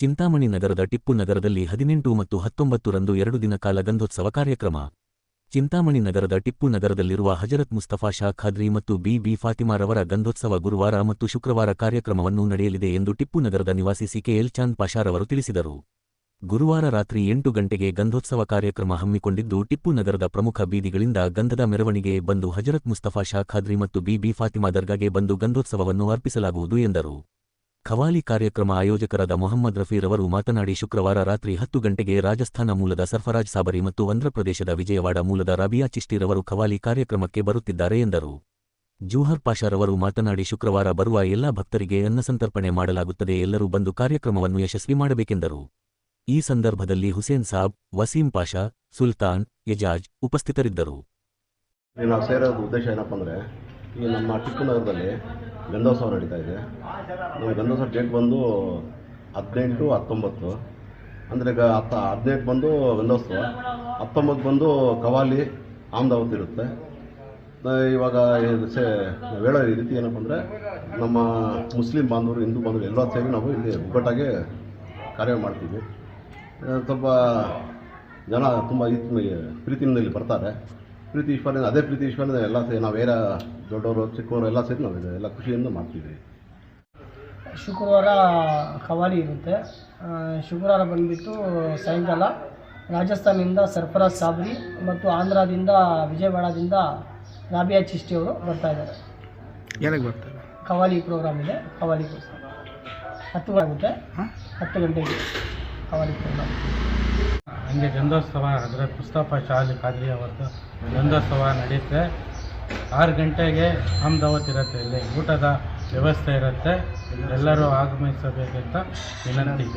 ಚಿಂತಾಮಣಿ ನಗರದ ಟಿಪ್ಪು ನಗರದಲ್ಲಿ ಹದಿನೆಂಟು ಮತ್ತು ಹತ್ತೊಂಬತ್ತು ರಂದು ಎರಡು ದಿನ ಕಾಲ ಗಂಧೋತ್ಸವ ಕಾರ್ಯಕ್ರಮ. ಚಿಂತಾಮಣಿ ನಗರದ ಟಿಪ್ಪು ನಗರದಲ್ಲಿರುವ ಹಜರತ್ ಮುಸ್ತಫಾ ಶಾ ಖಾದ್ರಿ ಮತ್ತು ಬಿ ಬಿ ಫಾತಿಮಾರವರ ಗಂಧೋತ್ಸವ ಗುರುವಾರ ಮತ್ತು ಶುಕ್ರವಾರ ಕಾರ್ಯಕ್ರಮವನ್ನು ನಡೆಯಲಿದೆ ಎಂದು ಟಿಪ್ಪು ನಗರದ ನಿವಾಸಿ ಸಿಕೆಎಲ್ ಚಾಂದ್ ಪಾಷಾರವರು ತಿಳಿಸಿದರು. ಗುರುವಾರ ರಾತ್ರಿ ಎಂಟು ಗಂಟೆಗೆ ಗಂಧೋತ್ಸವ ಕಾರ್ಯಕ್ರಮ ಹಮ್ಮಿಕೊಂಡಿದ್ದು ಟಿಪ್ಪು ನಗರದ ಪ್ರಮುಖ ಬೀದಿಗಳಿಂದ ಗಂಧದ ಮೆರವಣಿಗೆ ಬಂದು ಹಜರತ್ ಮುಸ್ತಫಾ ಶಾ ಖಾದ್ರಿ ಮತ್ತು ಬಿ ಫಾತಿಮಾ ದರ್ಗಾಗೆ ಬಂದು ಗಂಧೋತ್ಸವವನ್ನು ಅರ್ಪಿಸಲಾಗುವುದು ಎಂದರು. ಖವಾಲಿ ಕಾರ್ಯಕ್ರಮ ಆಯೋಜಕರಾದ ಮೊಹಮ್ಮದ್ ರಫೀರ್ ಅವರು ಮಾತನಾಡಿ ಶುಕ್ರವಾರ ರಾತ್ರಿ ಹತ್ತು ಗಂಟೆಗೆ ರಾಜಸ್ಥಾನ ಮೂಲದ ಸರ್ಫರಾಜ್ ಸಾಬರಿ ಮತ್ತು ಆಂಧ್ರಪ್ರದೇಶದ ವಿಜಯವಾಡ ಮೂಲದ ರಬಿಯಾ ಚಿಷ್ಟಿರವರು ಖವಾಲಿ ಕಾರ್ಯಕ್ರಮಕ್ಕೆ ಬರುತ್ತಿದ್ದಾರೆ ಎಂದರು. ಜೂಹರ್ ಪಾಷಾರವರು ಮಾತನಾಡಿ ಶುಕ್ರವಾರ ಬರುವ ಎಲ್ಲಾ ಭಕ್ತರಿಗೆ ಅನ್ನಸಂತರ್ಪಣೆ ಮಾಡಲಾಗುತ್ತದೆ, ಎಲ್ಲರೂ ಬಂದು ಕಾರ್ಯಕ್ರಮವನ್ನು ಯಶಸ್ವಿ ಮಾಡಬೇಕೆಂದರು. ಈ ಸಂದರ್ಭದಲ್ಲಿ ಹುಸೇನ್ ಸಾಬ್, ವಸೀಂ ಪಾಷಾ, ಸುಲ್ತಾನ್ ಯಜಾಜ್ ಉಪಸ್ಥಿತರಿದ್ದರು. ನಾವು ಸೇರೋದು ಉದ್ದೇಶ ಈ ನಮ್ಮ ಗಂಧೋತ್ಸವ ನಡೀತಾ ಇದೆ. ನಮ್ಮ ಗಂಧೋತ್ಸವ ಡೇಟ್ ಬಂದು ಹದಿನೆಂಟು, ಹತ್ತೊಂಬತ್ತು. ಅಂದರೆ ಈಗ ಹತ್ತ ಹದಿನೆಂಟು ಬಂದು ಗಂಧೋತ್ಸವ ಹತ್ತೊಂಬತ್ತು ಬಂದು ಕವಾಲಿ, ಆಮ್ದಾವತ್ ಇರುತ್ತೆ. ಇವಾಗ ಸೇ, ಹೇಳೋ ರೀತಿ ಏನಪ್ಪ ಅಂದರೆ ನಮ್ಮ ಮುಸ್ಲಿಂ ಬಾಂಧವರು, ಹಿಂದೂ ಬಾಂಧವರು ಎಲ್ಲ ಸೇರಿ ನಾವು ಇಲ್ಲಿ ಒಗ್ಗಟ್ಟಾಗಿ ಕಾರ್ಯ ಮಾಡ್ತೀವಿ. ಸ್ವಲ್ಪ ಜನ ತುಂಬ ಪ್ರೀತಿಯಿಂದ ಇಲ್ಲಿ ಬರ್ತಾರೆ. ಪ್ರೀತಿ ಈಶ್ವರನ ಅದೇ ಪ್ರೀತಿ ಈಶ್ವರನ ಎಲ್ಲ ಸೇರಿ ನಾವೇರ ದೊಡ್ಡವರು ಚಿಕ್ಕವರು ಎಲ್ಲ ಸೇರಿ ನಾವು ಇದು ಎಲ್ಲ ಖುಷಿಯಿಂದ ಮಾಡ್ತೀವಿ ಶುಕ್ರವಾರ ಕವಾಲಿ ಇರುತ್ತೆ. ಶುಕ್ರವಾರ ಬಂದುಬಿಟ್ಟು ಸಾಯಂಕಾಲ ರಾಜಸ್ಥಾನದಿಂದ ಸರ್ಫರಾಜ್ ಸಾಬ್ರಿ ಮತ್ತು ಆಂಧ್ರದಿಂದ ವಿಜಯವಾಡದಿಂದ ರಾಬಿಯಾ ಚಿಷ್ಟಿಯವರು ಬರ್ತಾ ಇದ್ದಾರೆ. ಏನಕ್ಕೆ ಬರ್ತಾರೆ ಕವಾಲಿ ಪ್ರೋಗ್ರಾಮ್ ಇದೆ ಪ್ರೋಗ್ರಾಮ್ ಹತ್ತು ಗಂಟೆ ಆಗುತ್ತೆ. ಹತ್ತು ಗಂಟೆಗೆ ಕವಾಲಿ ಪ್ರೋಗ್ರಾಮ್ ಹಂಗೆ ಗಂಧೋತ್ಸವ ಅಂದರೆ ಮುಸ್ತಫಾ ಶಾಲಿ ಖಾದ್ರಿ ಅವರದ್ದು ಗಂಧೋತ್ಸವ ನಡೆಯುತ್ತೆ ಆರು ಗಂಟೆಗೆ ಅಹಮದಾವತ್ ಇರುತ್ತೆ ಇಲ್ಲಿ. ಊಟದ ವ್ಯವಸ್ಥೆ ಇರುತ್ತೆ. ಎಲ್ಲರೂ ಆಗಮಿಸಬೇಕಂತ ವಿನಂತಿ.